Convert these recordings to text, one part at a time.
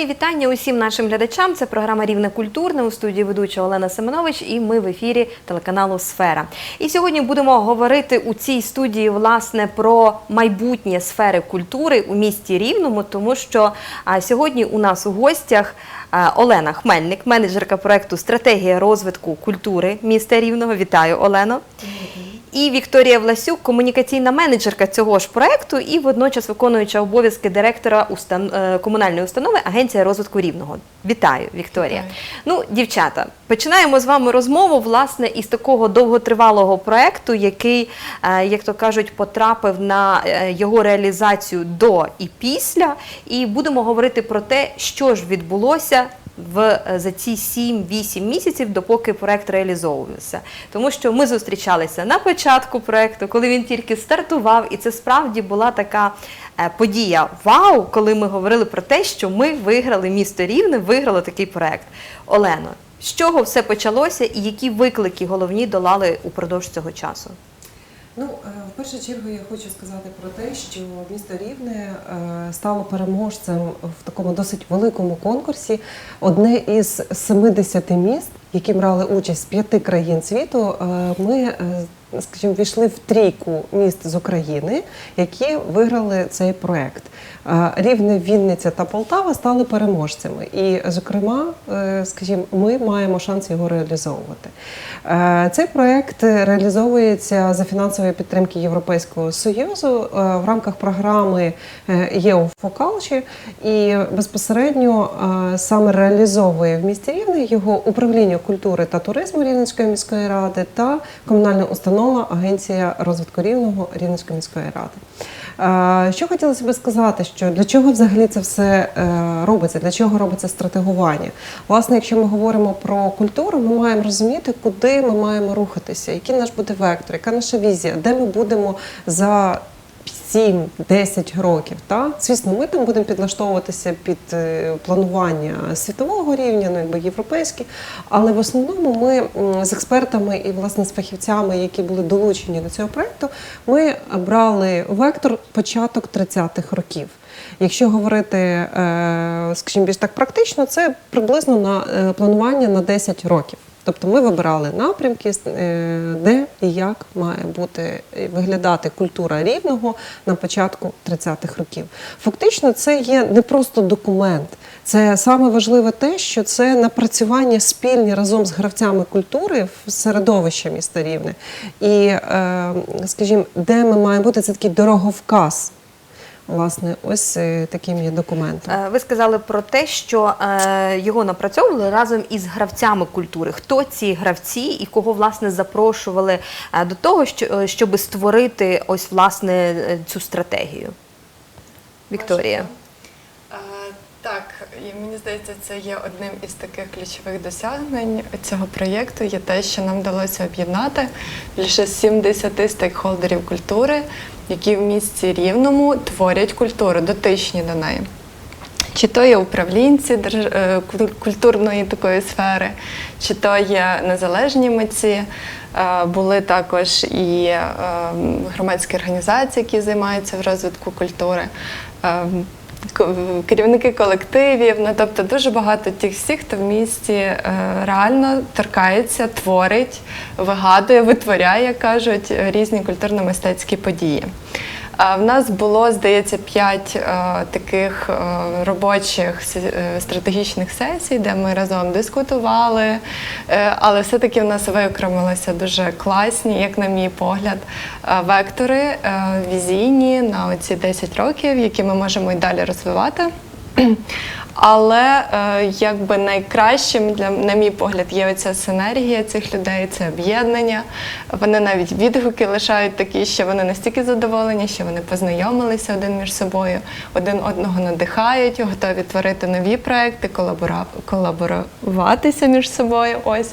Мої вітання усім нашим глядачам. Це програма Рівне культурне у студії ведуча Олена Семенович, і ми в ефірі телеканалу Сфера. І сьогодні будемо говорити у цій студії власне про майбутнє сфери культури у місті Рівному, тому що сьогодні у нас у гостях Олена Хмельник, менеджерка проекту Стратегія розвитку культури міста Рівного. Вітаю, Олено. І Вікторія Власюк, комунікаційна менеджерка цього ж проекту, і водночас виконуюча обов'язки директора устан... е, комунальної установи Агенція розвитку рівного. Вітаю, Вікторія. Вітаю. Ну, дівчата, починаємо з вами розмову власне із такого довготривалого проекту, який, е, як то кажуть, потрапив на е, його реалізацію до і після. І будемо говорити про те, що ж відбулося в е, за ці 7-8 місяців, допоки проект реалізовувався. Тому що ми зустрічалися на початку проекту, коли він тільки стартував, і це справді була така е, подія вау, коли ми говорили про те, що ми виграли місто Рівне, виграло такий проект. Олено, з чого все почалося і які виклики головні долали упродовж цього часу? Ну, е, в першу чергу я хочу сказати про те, що місто Рівне е, стало переможцем в такому досить великому конкурсі. Одне із 70 міст, які брали участь з п'яти країн світу. е, Ми, скажімо, війшли в трійку міст з України, які виграли цей проект. Рівне, Вінниця та Полтава стали переможцями. І, зокрема, е, скажімо, ми маємо шанс його реалізовувати. Цей проект реалізовується за фінансової підтримки Європейського союзу е, в рамках програми е, ЄОФОКАЛЧі і безпосередньо саме реалізовує в місті Рівне його управління культури та туризму Рівненської міської ради та комунальна установа Агенція розвитку рівного Рівненської міської ради. Що хотілося би сказати, що для чого взагалі це все е, робиться, для чого робиться стратегування? Власне, якщо ми говоримо про культуру, ми маємо розуміти, куди ми маємо рухатися, який наш буде вектор, яка наша візія, де ми будемо за 7-10 років. Та? Звісно, ми там будемо підлаштовуватися під е, планування світового рівня, ну якби європейське, але в основному ми з експертами і власне з фахівцями, які були долучені до цього проекту, ми брали вектор початок 30-х років. Якщо говорити, е, скажімо, більш так практично, це приблизно на е, планування на 10 років. Тобто ми вибирали напрямки, е, де і як має бути е, виглядати культура рівного на початку 30-х років. Фактично, це є не просто документ, це саме важливе те, що це напрацювання спільні разом з гравцями культури в середовище міста Рівне. І, е, скажімо, де ми маємо бути, це такий дороговказ. Власне, ось е, таким є документом. Е, Ви сказали про те, що е, його напрацьовували разом із гравцями культури. Хто ці гравці і кого власне запрошували до того, що, щоб створити ось власне цю стратегію? Вікторія. Так, і мені здається, це є одним із таких ключових досягнень цього проєкту. Є те, що нам вдалося об'єднати більше 70 стейкхолдерів культури, які в місті рівному творять культуру, дотичні до неї. Чи то є управлінці е, куль- культурної такої сфери, чи то є незалежні митці. Е, Були також і е, громадські організації, які займаються в розвитку культури, керівники колективів. Ну, тобто дуже багато тих всіх, хто в місті е, реально торкається, творить, вигадує, витворяє, кажуть, різні культурно-мистецькі події. В нас було, здається, п'ять е, таких е, робочих е, стратегічних сесій, де ми разом дискутували. Але все-таки в нас виокремилися дуже класні, як на мій погляд, вектори візійні на оці 10 років, які ми можемо і далі розвивати. Але е, якби найкращим для на мій погляд є оця синергія цих людей, це об'єднання. Вони навіть відгуки лишають такі, що вони настільки задоволені, що вони познайомилися один між собою, один одного надихають, готові творити нові проекти, колабора... колаборуватися між собою. Ось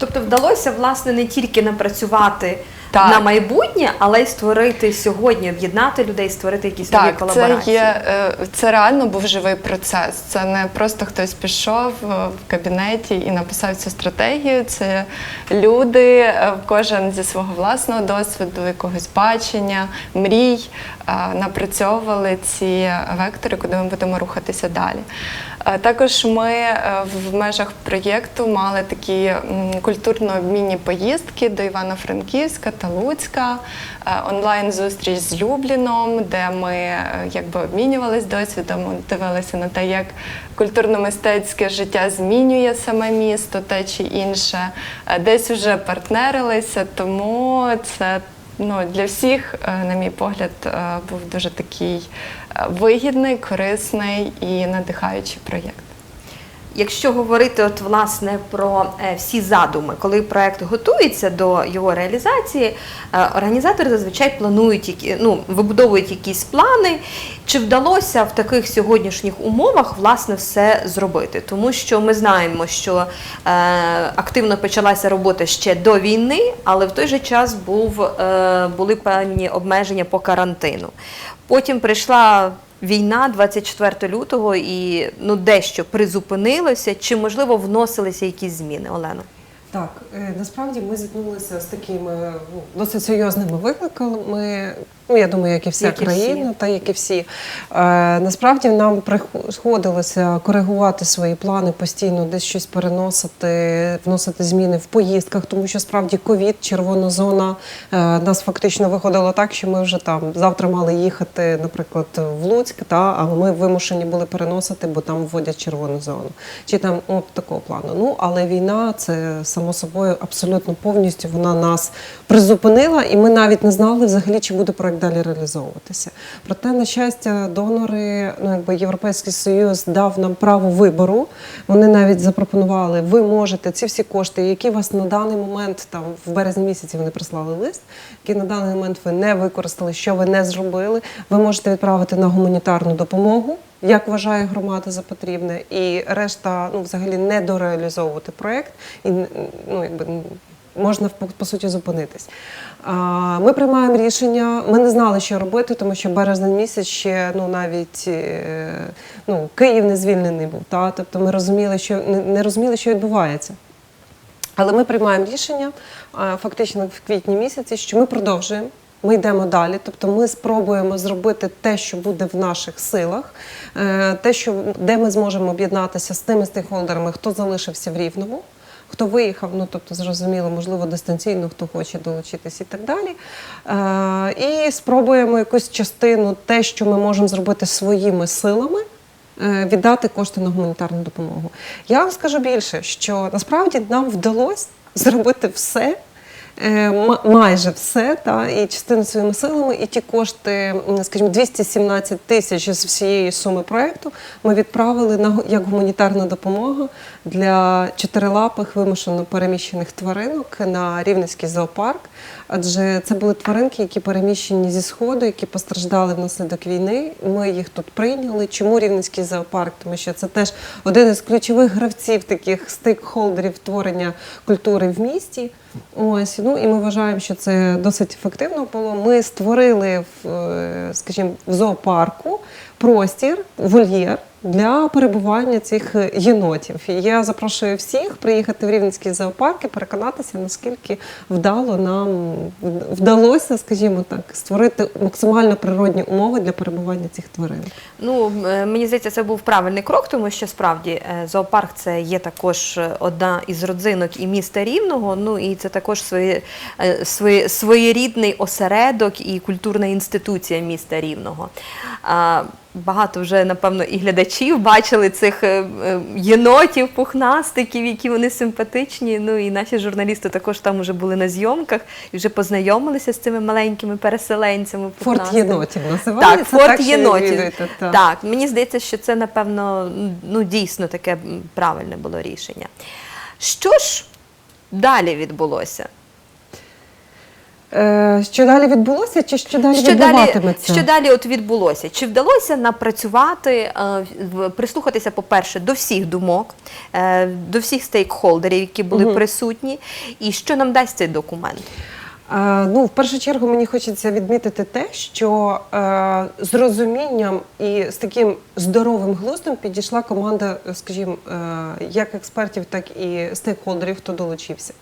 Тобто вдалося власне не тільки напрацювати Так. на майбутнє, але й створити сьогодні, об'єднати людей, створити якісь нові Так, це є е, це реально був живий процес. Це не просто хтось пішов е, в кабінеті і написав цю стратегію. Це люди, е, кожен зі свого власного досвіду, якогось бачення, мрій напрацьовували ці вектори, куди ми будемо рухатися далі. Е, Також ми е, в межах проєкту мали такі культурно-обмінні поїздки до Івано-Франківська та Луцька, е, онлайн-зустріч з Любліном, де ми якби обмінювались досвідом, дивилися на те, як культурно-мистецьке життя змінює саме місто, те чи інше. Десь вже партнерилися, тому це ну, для всіх, е, на мій погляд, е, був дуже такий е, вигідний, корисний і надихаючий проєкт. Якщо говорити от власне про е, всі задуми, коли проект готується до його реалізації, е, організатори зазвичай планують ну, вибудовують якісь плани. Чи вдалося в таких сьогоднішніх умовах власне все зробити? Тому що ми знаємо, що е, активно почалася робота ще до війни, але в той же час був, е, були певні обмеження по карантину. Потім прийшла війна 24 лютого і ну дещо призупинилося. Чи можливо вносилися якісь зміни, Олено? Так, е, насправді ми зіткнулися з такими ну, досить серйозними викликами. Ну, я думаю, як і вся Як країна, всі. та як і всі. Е, насправді нам приходилося коригувати свої плани постійно, десь щось переносити, вносити зміни в поїздках, тому що справді ковід, червона зона е, нас фактично виходило так, що ми вже там завтра мали їхати, наприклад, в Луцьк, та а ми вимушені були переносити, бо там вводять червону зону. Чи там от такого плану. Ну але війна це само собою абсолютно повністю вона нас призупинила, і ми навіть не знали взагалі, чи буде проект далі реалізовуватися. Проте, на щастя, донори, ну якби Європейський Союз дав нам право вибору. Вони навіть запропонували, ви можете ці всі кошти, які вас на даний момент, там в березні місяці вони прислали лист, які на даний момент ви не використали, що ви не зробили. Ви можете відправити на гуманітарну допомогу. Як вважає громада за потрібне, і решта ну взагалі не дореалізовувати проект, і ну якби можна по, суті зупинитись. Ми приймаємо рішення. Ми не знали, що робити, тому що березень місяць ще ну навіть е, ну Київ не звільнений був. Та тобто ми розуміли, що не, не розуміли, що відбувається. Але ми приймаємо рішення фактично в квітні місяці, що ми продовжуємо. Ми йдемо далі, тобто ми спробуємо зробити те, що буде в наших силах, е, те, що де ми зможемо об'єднатися з тими стейкхолдерами, хто залишився в рівному, хто виїхав, ну тобто зрозуміло, можливо, дистанційно, хто хоче долучитись і так далі. Е, І спробуємо якусь частину, те, що ми можемо зробити своїми силами. е, Віддати кошти на гуманітарну допомогу. Я вам скажу більше, що насправді нам вдалося зробити все, е, майже все, та, і частину своїми силами, і ті кошти, скажімо, 217 тисяч з всієї суми проєкту ми відправили на як гуманітарна допомога для чотирилапих вимушено переміщених тваринок на Рівненський зоопарк. Адже це були тваринки, які переміщені зі сходу, які постраждали внаслідок війни. Ми їх тут прийняли. Чому Рівненський зоопарк? Тому що це теж один із ключових гравців, таких стейкхолдерів творення культури в місті. Ось ну і ми вважаємо, що це досить ефективно було. Ми створили в, е, скажімо, в зоопарку простір, вольєр. Для перебування цих єнотів І я запрошую всіх приїхати в Рівненський зоопарк і переконатися, наскільки вдало нам вдалося, скажімо так, створити максимально природні умови для перебування цих тварин. Ну е, мені здається, це був правильний крок, тому що справді е, зоопарк це є також е, одна із родзинок і міста Рівного. Ну і це також своє, е, своє, своєрідний осередок і культурна інституція міста Рівного. Багато вже, напевно, і глядачів бачили цих е, е, єнотів, пухнастиків, які вони симпатичні. Ну і наші журналісти також там вже були на зйомках і вже познайомилися з цими маленькими переселенцями. Форт єнотів називається. Так, форт так, єнотів. Так, мені здається, що це, напевно, ну дійсно таке правильне було рішення. Що ж далі відбулося? Е, Що далі відбулося, чи що далі Що далі, відбуватиметься? що далі от відбулося? Чи вдалося напрацювати, е, в- прислухатися, по-перше, до всіх думок, е, до всіх стейкхолдерів, які були присутні, і що нам дасть цей документ? Е, Ну, в першу чергу мені хочеться відмітити те, що е, з розумінням і з таким здоровим глуздом підійшла команда, е, скажімо, е, як експертів, так і стейкхолдерів, хто долучився.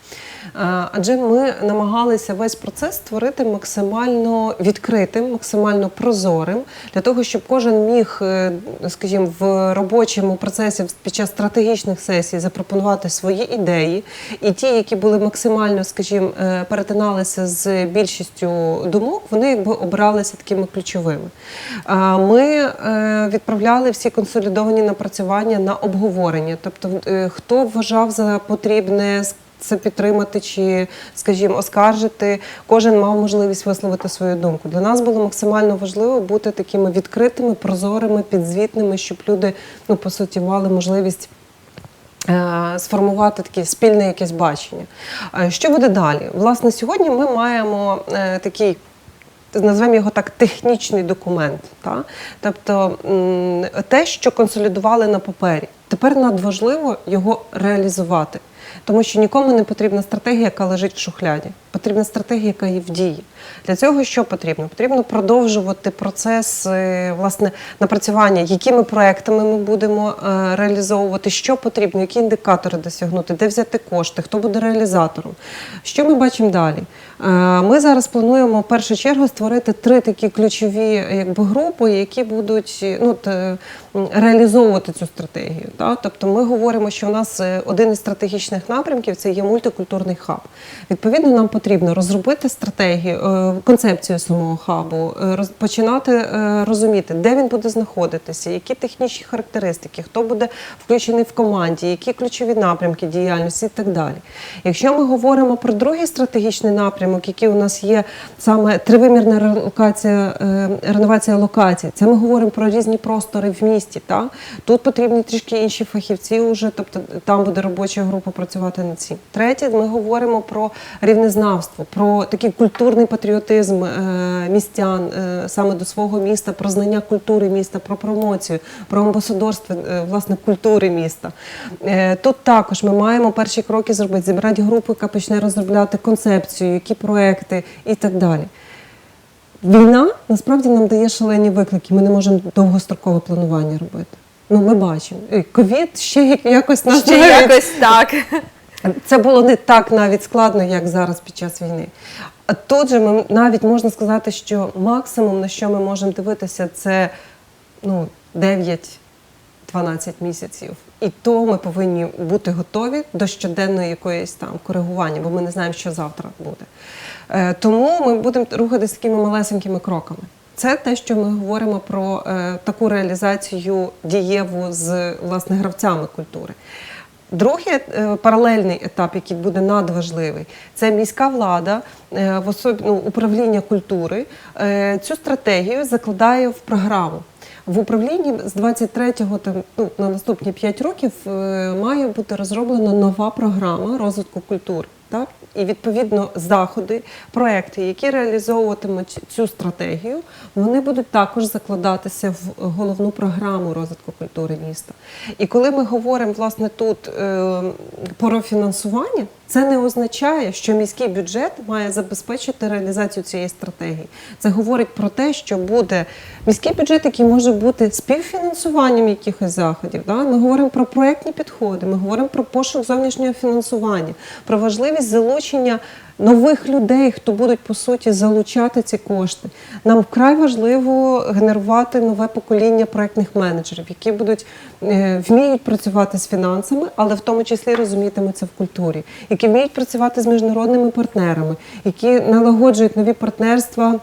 Е, адже ми намагалися весь процес створити максимально відкритим, максимально прозорим, для того, щоб кожен міг, е, скажімо, в робочому процесі під час стратегічних сесій запропонувати свої ідеї, і ті, які були максимально, скажімо, е, перетиналися з більшістю думок, вони якби обиралися такими ключовими. Ми е, відправляли всі консолідовані напрацювання на обговорення, тобто е, хто вважав за потрібне це підтримати чи, скажімо, оскаржити. Кожен мав можливість висловити свою думку. Для нас було максимально важливо бути такими відкритими, прозорими, підзвітними, щоб люди, ну по суті, мали можливість. Е, Сформувати таке спільне якесь бачення. Е, Що буде далі? Власне, сьогодні ми маємо е, такий назвемо його так технічний документ. Та? Тобто те, що консолідували на папері. Тепер надважливо його реалізувати. Тому що нікому не потрібна стратегія, яка лежить в шухляді. Потрібна стратегія, яка є в дії. Для цього що потрібно? Потрібно продовжувати процес е, власне напрацювання, якими проектами ми будемо е, реалізовувати, що потрібно, які індикатори досягнути, де взяти кошти, хто буде реалізатором. Що ми бачимо далі? Е, Ми зараз плануємо в першу чергу створити три такі ключові якби, групи, які будуть ну, реалізовувати цю стратегію. Та? Тобто ми говоримо, що у нас один із стратегічних напрямків це є мультикультурний хаб. Відповідно, нам потрібно розробити стратегію, е, концепцію самого хабу, е, починати е, розуміти, де він буде знаходитися, які технічні характеристики, хто буде включений в команді, які ключові напрямки діяльності і так далі. Якщо ми говоримо про другий стратегічний напрямок, який у нас є саме тривимірна релокація, реновація локацій, це ми говоримо про різні простори в місті. Та? Тут потрібні трішки інші фахівці, уже, тобто там буде робоча група працювати над цим. Третє, ми говоримо про рівнезнавство, про такий культурний патріотизм е, містян е, саме до свого міста, про знання культури міста, про промоцію, про амбасадорство е, власне культури міста. Тут також ми маємо перші кроки зробити, зібрати групу, яка почне розробляти концепцію, які проекти і так далі. Війна насправді нам дає шалені виклики. Ми не можемо довгострокове планування робити. Ну, ми бачимо. Ковід ще як- якось нас Ще навіть- якось так. це було не так навіть складно, як зараз під час війни. Тут же ми навіть можна сказати, що максимум, на що ми можемо дивитися, це ну, 9-12 місяців. І то ми повинні бути готові до щоденної якоїсь там коригування, бо ми не знаємо, що завтра буде. Е, тому ми будемо рухатися такими малесенькими кроками. Це те, що ми говоримо про е, таку реалізацію дієву з власне гравцями культури. Другий е, паралельний етап, який буде надважливий, це міська влада е, в особі ну, управління культури. е, Цю стратегію закладає в програму. В управлінні з 23-го там, ну, на наступні 5 років е, має бути розроблена нова програма розвитку культури. Так? І відповідно заходи, проекти, які реалізовуватимуть цю стратегію, вони будуть також закладатися в головну програму розвитку культури міста. І коли ми говоримо власне тут е, про фінансування, це не означає, що міський бюджет має забезпечити реалізацію цієї стратегії. Це говорить про те, що буде міський бюджет, який може бути співфінансуванням якихось заходів. Да? Ми говоримо про проектні підходи, ми говоримо про пошук зовнішнього фінансування, про важливість залучення нових людей, хто будуть по суті залучати ці кошти. Нам вкрай важливо генерувати нове покоління проектних менеджерів, які будуть е, вміють працювати з фінансами, але в тому числі розумітимуться в культурі, які вміють працювати з міжнародними партнерами, які налагоджують нові партнерства.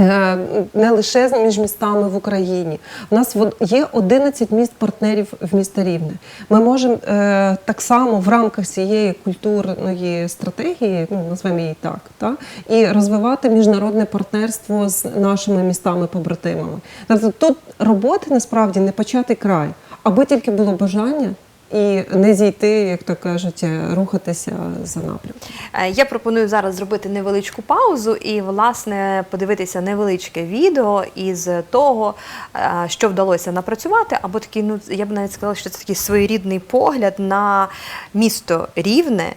Е, Не лише між містами в Україні. У нас є 11 міст партнерів в місто Рівне. Ми можемо е, так само в рамках цієї культурної стратегії, ну назвемо її так, та, і розвивати міжнародне партнерство з нашими містами-побратимами. Тобто тут роботи насправді не початий край, аби тільки було бажання і не зійти, як то кажуть, е, рухатися за напрямком. Е, Я пропоную зараз зробити невеличку паузу і, власне, подивитися невеличке відео із того, е, що вдалося напрацювати, або такий, ну я б навіть сказала, що це такий своєрідний погляд на місто Рівне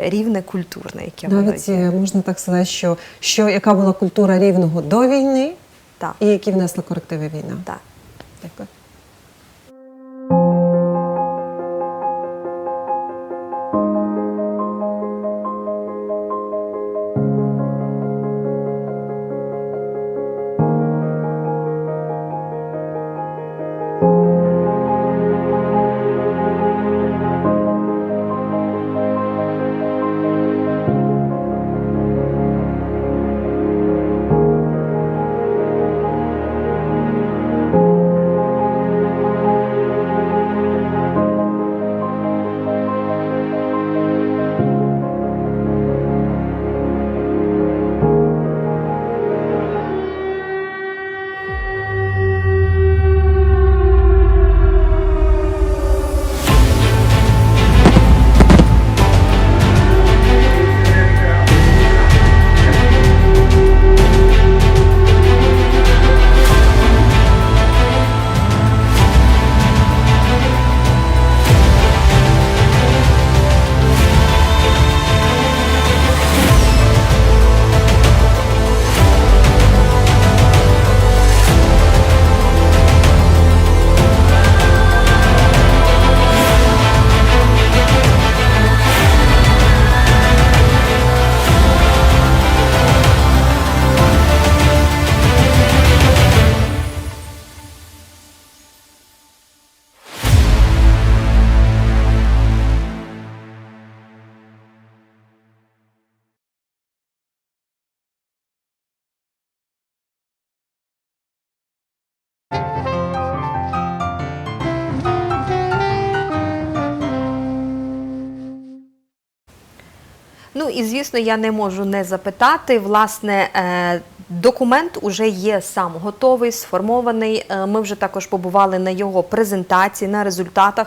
рівне культурне, яке воно є. можна так сказати, що, що яка була культура рівного до війни Так, і які внесла корективи війна. так. Дякую. Ну і звісно, я не можу не запитати. Власне, е, документ уже є сам готовий, сформований. Е, Ми вже також побували на його презентації, на результатах,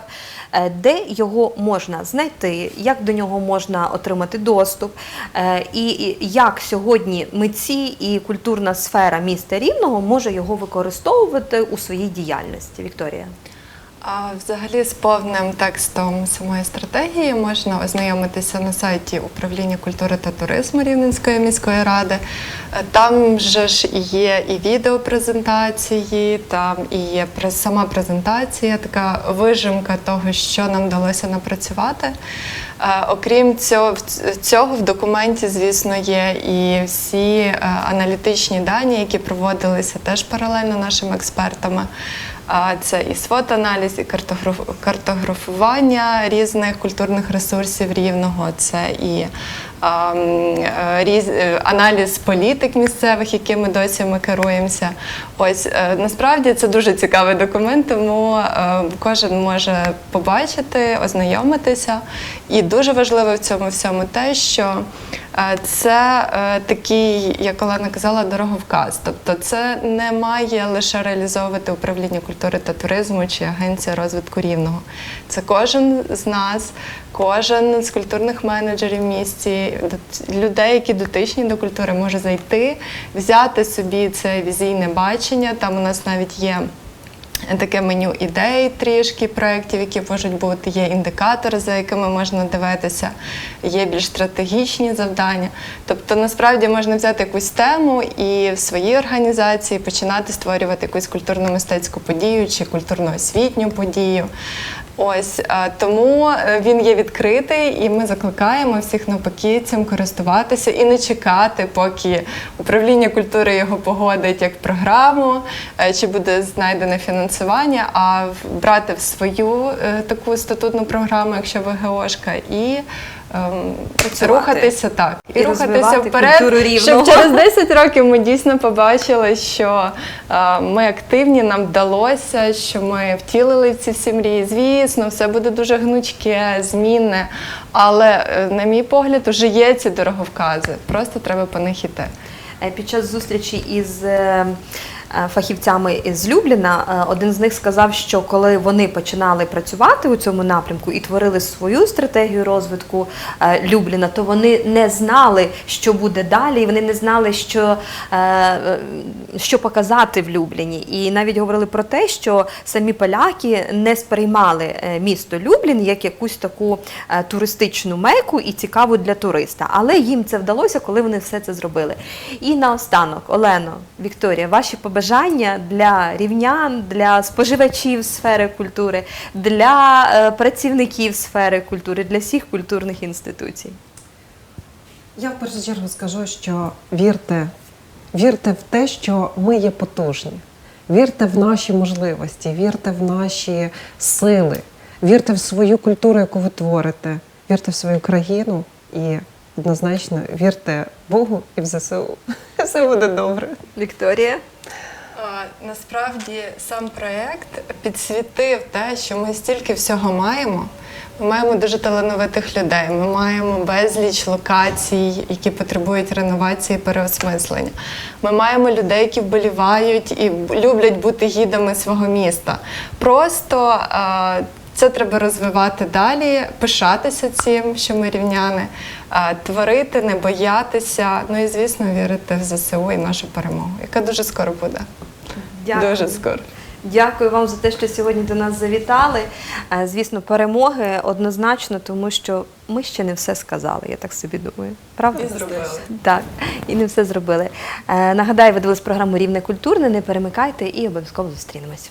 Е, де його можна знайти, як до нього можна отримати доступ, і як сьогодні митці і культурна сфера міста Рівного може його використовувати у своїй діяльності. Вікторія. А взагалі з повним текстом самої стратегії можна ознайомитися на сайті управління культури та туризму Рівненської міської ради. Е, Там же ж є і відеопрезентації, там і є сама презентація, така вижимка того, що нам вдалося напрацювати. Е, Окрім цього, цього, в документі, звісно, є і всі е, аналітичні дані, які проводилися теж паралельно нашими експертами. Це і свот-аналіз, і картографування різних культурних ресурсів рівного, це і аналіз політик місцевих, якими досі ми керуємося. Ось е, насправді це дуже цікавий документ, тому е, кожен може побачити, ознайомитися. І дуже важливо в цьому всьому те, що е, це е, такий, як Олена казала, дороговказ. Тобто це не має лише реалізовувати управління культури та туризму чи агенція розвитку рівного. Це кожен з нас, кожен з культурних менеджерів в місті, людей, які дотичні до культури, може зайти, взяти собі це візійне бачення. Там у нас навіть є. Таке меню ідей трішки проєктів, які можуть бути, є індикатори, за якими можна дивитися, є більш стратегічні завдання. Тобто, насправді можна взяти якусь тему і в своїй організації починати створювати якусь культурно-мистецьку подію чи культурно-освітню подію. Ось е, тому е, він є відкритий, і ми закликаємо всіх навпаки цим користуватися і не чекати, поки управління культури його погодить як програму, е, чи буде знайдене фінансування, а брати в свою таку статутну програму, якщо ви ГОшка, і Працювати. рухатися так, І розвивати культуру вперед, щоб через 10 років ми дійсно побачили, що е, ми активні, нам вдалося, що ми втілили ці всі мрії. Звісно, все буде дуже гнучке, змінне. Але, е, на мій погляд, вже є ці дороговкази. Просто треба по них іти. Е, Під час зустрічі із е, фахівцями з Любліна. Е, Один з них сказав, що коли вони починали працювати у цьому напрямку і творили свою стратегію розвитку е, Любліна, то вони не знали, що буде далі, і вони не знали, що, е, е, що показати в Любліні. І навіть говорили про те, що самі поляки не сприймали е, місто Люблін як якусь таку е, туристичну меку і цікаву для туриста. Але їм це вдалося, коли вони все це зробили. І наостанок, Олено, Вікторія, ваші побажання для рівнян, для споживачів сфери культури, для е, працівників сфери культури, для всіх культурних інституцій. Я в першу чергу скажу, що вірте, вірте в те, що ми є потужні. Вірте в наші можливості, вірте в наші сили, вірте в свою культуру, яку ви творите, вірте в свою країну і однозначно вірте Богу і в ЗСУ. Все буде добре. Вікторія. Насправді сам проєкт підсвітив те, що ми стільки всього маємо. Ми маємо дуже талановитих людей. Ми маємо безліч локацій, які потребують реновації переосмислення. Ми маємо людей, які вболівають і люблять бути гідами свого міста. Просто е, це треба розвивати далі, пишатися цим, що ми рівняни, е, творити, не боятися. Ну і звісно, вірити в ЗСУ і нашу перемогу, яка дуже скоро буде. Дуже скоро. Дякую вам за те, що сьогодні до нас завітали. Е, Звісно, перемоги однозначно, тому що ми ще не все сказали, я так собі думаю. Правда? І зробили. Так, і не все зробили. Е, Нагадаю, ви дивились програму Рівне культурне. Не перемикайте і обов'язково зустрінемось.